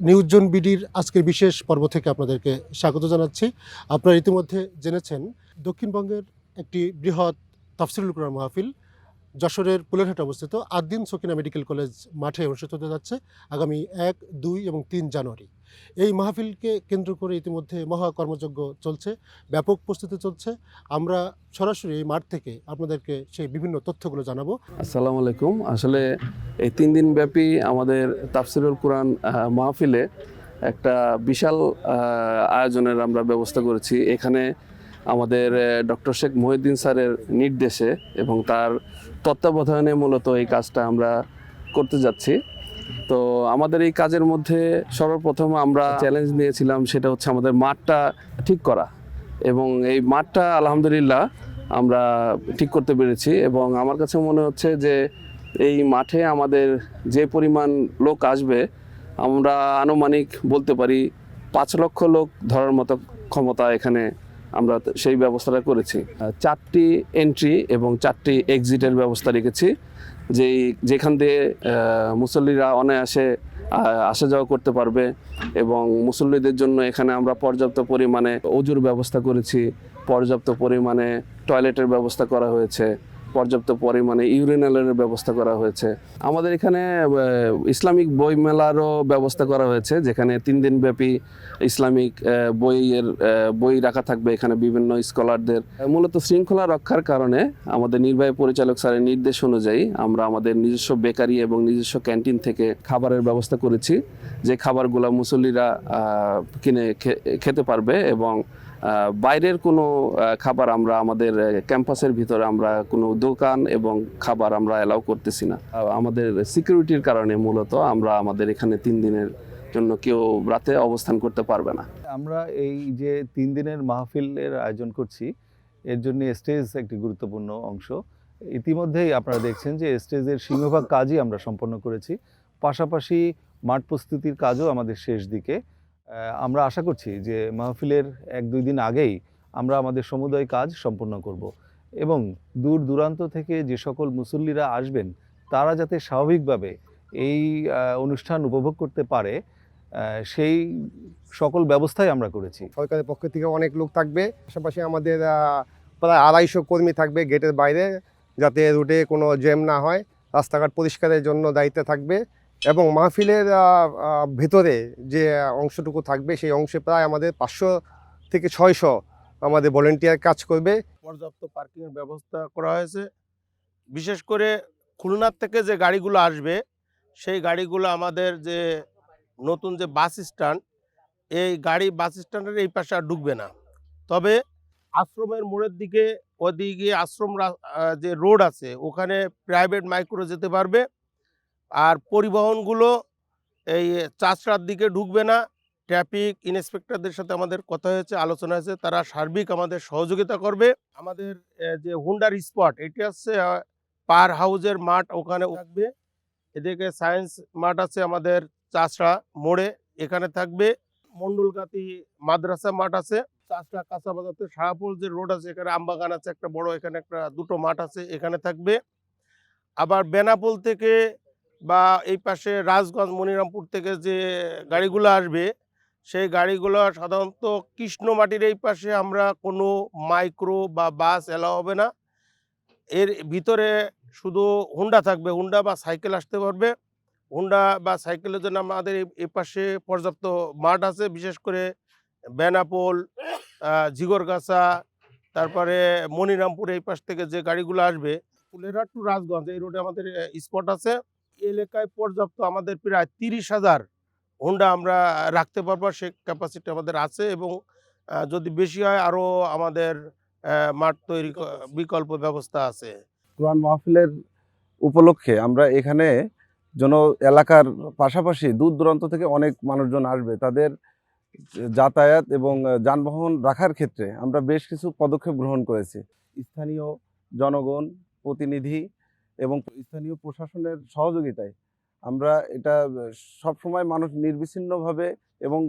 নিউজন বিডির আজকের বিশেষ পর্ব থেকে আপনাদেরকে স্বাগত জানাচ্ছি। আপনারা ইতিমধ্যে জেনেছেন, দক্ষিণবঙ্গের একটি বৃহৎ তাফসিরুল কোরআন মাহফিল যশোরের পুলেরহাটে অবস্থিত। আদ্দিন সকিনা মেডিকেল কলেজ মাঠে অনুষ্ঠিত হতে যাচ্ছে আগামী এক, দুই এবং তিন জানুয়ারি। এই মাহফিলকে কেন্দ্র করে ইতিমধ্যে মহা কর্মযজ্ঞ চলছে, ব্যাপক প্রস্তুতি চলছে। আমরা সরাসরি এই মাঠ থেকে আপনাদেরকে সেই বিভিন্ন তথ্যগুলো জানাব। আসসালামু আলাইকুম। আসলে এই তিন দিন ব্যাপী আমাদের তাফসিরুল কোরআন মাহফিলে একটা বিশাল আয়োজনের আমরা ব্যবস্থা করেছি। এখানে আমাদের ডক্টর শেখ মহিউদ্দিন স্যারের নির্দেশে এবং তার তত্ত্বাবধানে মূলত এই কাজটা আমরা করতে যাচ্ছি। তো আমাদের এই কাজের মধ্যে সর্বপ্রথম আমরা চ্যালেঞ্জ নিয়েছিলাম, সেটা হচ্ছে আমাদের মাঠটা ঠিক করা। এবং এই মাঠটা আলহামদুলিল্লাহ আমরা ঠিক করতে পেরেছি এবং আমার কাছে মনে হচ্ছে যে এই মাঠে আমাদের যে পরিমাণ লোক আসবে, আমরা আনুমানিক বলতে পারি পাঁচ লক্ষ লোক ধরার মতো ক্ষমতা এখানে আমরা সেই ব্যবস্থাটা করেছি। চারটি এন্ট্রি এবং চারটি এক্সিটের ব্যবস্থা রেখেছি, যেই যেখান দিয়ে মুসল্লিরা অনায়াসে আসা যাওয়া করতে পারবে এবং মুসল্লিদের জন্য এখানে আমরা পর্যাপ্ত পরিমাণে অজুর ব্যবস্থা করেছি, পর্যাপ্ত পরিমাণে টয়লেটের ব্যবস্থা করা হয়েছে পর্যাপ্ত পরিমাণে ইউরিনালের ব্যবস্থা করা হয়েছে। আমাদের এখানে ইসলামিক বই মেলারও ব্যবস্থা করা হয়েছে, যেখানে তিন দিন ব্যাপী ইসলামিক বইয়ের বই রাখা থাকবে এখানে বিভিন্ন স্কলারদের। মূলত শৃঙ্খলা রক্ষার কারণে আমাদের নির্বাহী পরিচালক স্যারের নির্দেশ অনুযায়ী আমরা আমাদের নিজস্ব বেকারি এবং নিজস্ব ক্যান্টিন থেকে খাবারের ব্যবস্থা করেছি, যে খাবারগুলো মুসল্লিরা কিনে খেতে পারবে এবং বাইরের কোনো খাবার আমরা আমাদের ক্যাম্পাসের ভিতরে আমরা কোনো দোকান এবং খাবার আমরা অ্যালাউ করতেছি না। আমাদের সিকিউরিটির কারণে মূলত আমরা আমাদের এখানে তিন দিনের জন্য কেউ রাতে অবস্থান করতে পারবে না। আমরা এই যে তিন দিনের মাহফিলের আয়োজন করছি, এর জন্য স্টেজ একটি গুরুত্বপূর্ণ অংশ। ইতিমধ্যেই আপনারা দেখছেন যে স্টেজের সিংহভাগ কাজই আমরা সম্পন্ন করেছি। পাশাপাশি মাঠ প্রস্তুতির কাজও আমাদের শেষ দিকে। আমরা আশা করছি যে মাহফিলের এক দুই দিন আগেই আমরা আমাদের সমুদয় কাজ সম্পন্ন করব। এবং দূর দূরান্ত থেকে যে সকল মুসল্লিরা আসবেন, তারা যাতে স্বাভাবিকভাবে এই অনুষ্ঠান উপভোগ করতে পারে সেই সকল ব্যবস্থাই আমরা করেছি। সরকারের পক্ষ থেকে অনেক লোক থাকবে, পাশাপাশি আমাদের প্রায় আড়াইশো কর্মী থাকবে গেটের বাইরে, যাতে রুটে কোনো জ্যাম না হয়, রাস্তাঘাট পরিষ্কারের জন্য দায়িত্বে থাকবে। এবং মাহফিলের ভেতরে যে অংশটুকু থাকবে, সেই অংশে প্রায় আমাদের পাঁচশো থেকে ছয়শো আমাদের ভলেন্টিয়ার কাজ করবে। পর্যাপ্ত পার্কিংয়ের ব্যবস্থা করা হয়েছে। বিশেষ করে খুলনার থেকে যে গাড়িগুলো আসবে, সেই গাড়িগুলো আমাদের যে নতুন যে বাস স্ট্যান্ড, এই গাড়ি বাস স্ট্যান্ডের এই পাশে আর ঢুকবে না। তবে আশ্রমের মোড়ের দিকে, ওদিকে আশ্রম যে রোড আছে, ওখানে প্রাইভেট মাইক্রো যেতে পারবে। আর পরিবহনগুলো এই চাষড়ার দিকে ঢুকবে না। ট্রাফিক ইন্সপেক্টরদের সাথে আমাদের কথা হয়েছে, আলোচনা হয়েছে, তারা সার্বিক আমাদের সহযোগিতা করবে। আমাদের যে হুন্ডার স্পট এটি হচ্ছে পার হাউজের মাঠ ওখানে থাকবে। এদিকে সায়েন্স মাঠ আছে আমাদের চাষড়া মোড়ে, এখানে থাকবে। মন্ডলগাতি মাদ্রাসা মাঠ আছে। চাষড়া কাঁচা বাজাতে শাহপুর যে রোড আছে, এখানে আমবাগান আছে, একটা বড়, এখানে একটা দুটো মাঠ আছে, এখানে থাকবে। আবার বেনাপোল থেকে বা এই পাশে রাজগঞ্জ মনিরামপুর থেকে যে গাড়িগুলো আসবে সেই গাড়িগুলো সাধারণত কৃষ্ণমাটির এই পাশে আমরা কোনো মাইক্রো বা বাস এলাও হবে না। এর ভিতরে শুধু হুন্ডা থাকবে হুন্ডা বা সাইকেল আসতে পারবে। হুন্ডা বা সাইকেলের জন্য আমাদের এই পাশে পর্যাপ্ত মাঠ আছে বিশেষ করে বেনাপোল আহ, ঝিগরগাছা তারপরে মনিরামপুর এই পাশ থেকে যে গাড়িগুলো আসবে ফুলেরহাট টু রাজগঞ্জ এই রোডে আমাদের স্পট আছে। এলাকায় পর্যাপ্ত আমাদের প্রায় তিরিশ হাজার হোন্ডা আমরা রাখতে পারব সে ক্যাপাসিটি আমাদের আছে এবং যদি বেশি হয় আরও আমাদের মাঠ তৈরি বিকল্প ব্যবস্থা আছে। কোরআন মাহফিলের উপলক্ষে আমরা এখানে যেন এলাকার পাশাপাশি দূর দূরান্ত থেকে অনেক মানুষজন আসবে। তাদের যাতায়াত এবং যানবাহন রাখার ক্ষেত্রে আমরা বেশ কিছু পদক্ষেপ গ্রহণ করেছি। স্থানীয় জনগণ প্রতিনিধি এবং স্থানীয় প্রশাসনের সহযোগিতায় আমরা এটা সব সময় মানুষ নির্বিচ্ছিন্নভাবে এবং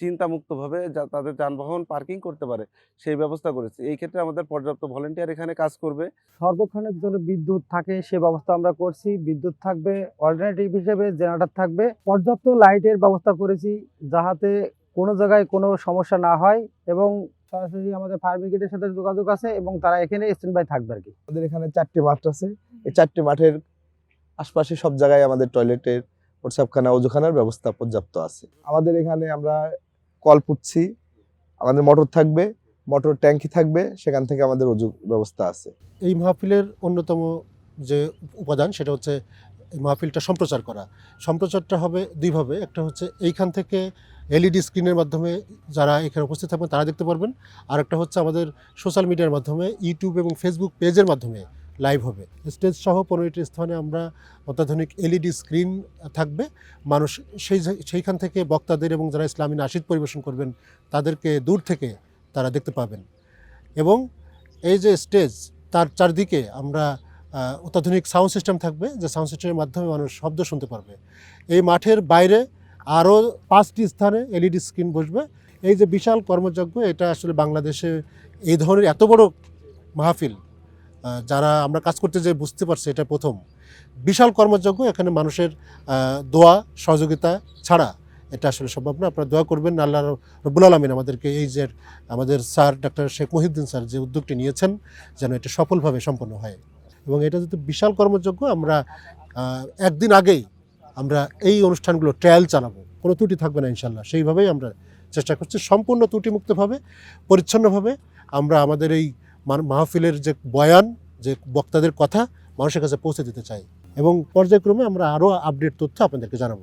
চিন্তামুক্তভাবে যা তাদের যানবাহন পার্কিং করতে পারে সেই ব্যবস্থা করেছি। এই ক্ষেত্রে আমাদের পর্যাপ্ত ভলেন্টিয়ার এখানে কাজ করবে। সর্বক্ষণিক জন্য বিদ্যুৎ থাকে সে ব্যবস্থা আমরা করছি। বিদ্যুৎ থাকবে অল্টারনেটিভ হিসেবে জেনারেটর থাকবে। পর্যাপ্ত লাইটের ব্যবস্থা করেছি যাহাতে কোনো জায়গায় কোনো সমস্যা না হয় এবং সরাসরি আমাদের ফায়ার ব্রিগেডের সাথে যোগাযোগ আছে এবং তারা এখানে স্ট্যান্ড বাই থাকবে আর কি আমাদের এখানে চারটি মাঠ আছে। এই চারটি মাঠের আশপাশে সব জায়গায় আমাদের টয়লেটের প্রস্রাবখানা ওজুখানার ব্যবস্থা পর্যাপ্ত আছে। আমাদের এখানে আমরা কল পুচ্ছি আমাদের মোটর থাকবে, মোটর ট্যাঙ্কি থাকবে, সেখান থেকে আমাদের ওজু ব্যবস্থা আছে। এই মাহফিলের অন্যতম যে উপাদান সেটা হচ্ছে এই মাহফিলটা সম্প্রচার করা। সম্প্রচারটা হবে দুইভাবে, একটা হচ্ছে এইখান থেকে এলইডি স্ক্রিনের মাধ্যমে যারা এখানে উপস্থিত থাকবেন তারা দেখতে পারবেন, আর একটা হচ্ছে আমাদের সোশ্যাল মিডিয়ার মাধ্যমে ইউটিউব এবং ফেসবুক পেজের মাধ্যমে লাইভ হবে। স্টেজ সহ পনেরোটি স্থানে আমরা অত্যাধুনিক এলইডি স্ক্রিন থাকবে। মানুষ সেই সেইখান থেকে বক্তাদের এবং যারা ইসলামী নাশিদ পরিবেশন করবেন, তাদেরকে দূর থেকে তারা দেখতে পাবেন। এবং এই যে স্টেজ তার চারদিকে আমরা অত্যাধুনিক সাউন্ড সিস্টেম থাকবে, যে সাউন্ড সিস্টেমের মাধ্যমে মানুষ শব্দ শুনতে পারবে। এই মাঠের বাইরে আরও পাঁচটি স্থানে এলইডি স্ক্রিন বসবে। এই যে বিশাল কর্মযজ্ঞ, এটা আসলে বাংলাদেশে এই ধরনের এত বড় মাহফিল যারা আমরা কাজ করতে যে বুঝতে পারছি এটা প্রথম। বিশাল কর্মযজ্ঞ এখানে মানুষের দোয়া, সহযোগিতা ছাড়া এটা আসলে সম্ভব না। আপনারা দোয়া করবেন আল্লাহ রব্বুল আলমিন আমাদেরকে এই যে আমাদের sir doctor Sheikh Mohiuddin sir যে উদ্যোগটি নিয়েছেন যেন এটা সফলভাবে সম্পন্ন হয়। এবং এটা যেহেতু বিশাল কর্মযোগ্য আমরা একদিন আগেই আমরা এই অনুষ্ঠানগুলো ট্রায়াল চালাবো। কোনো ত্রুটি থাকবে না ইনশাল্লাহ সেইভাবেই আমরা চেষ্টা করছি সম্পূর্ণ ত্রুটিমুক্তভাবে, পরিচ্ছন্নভাবে আমরা আমাদের এই মাহফিলের যে বয়ান, যে বক্তাদের কথা মানুষের কাছে পৌঁছে দিতে চাই। এবং পর্যায়ক্রমে আমরা আরও আপডেট তথ্য আপনাদেরকে জানাব।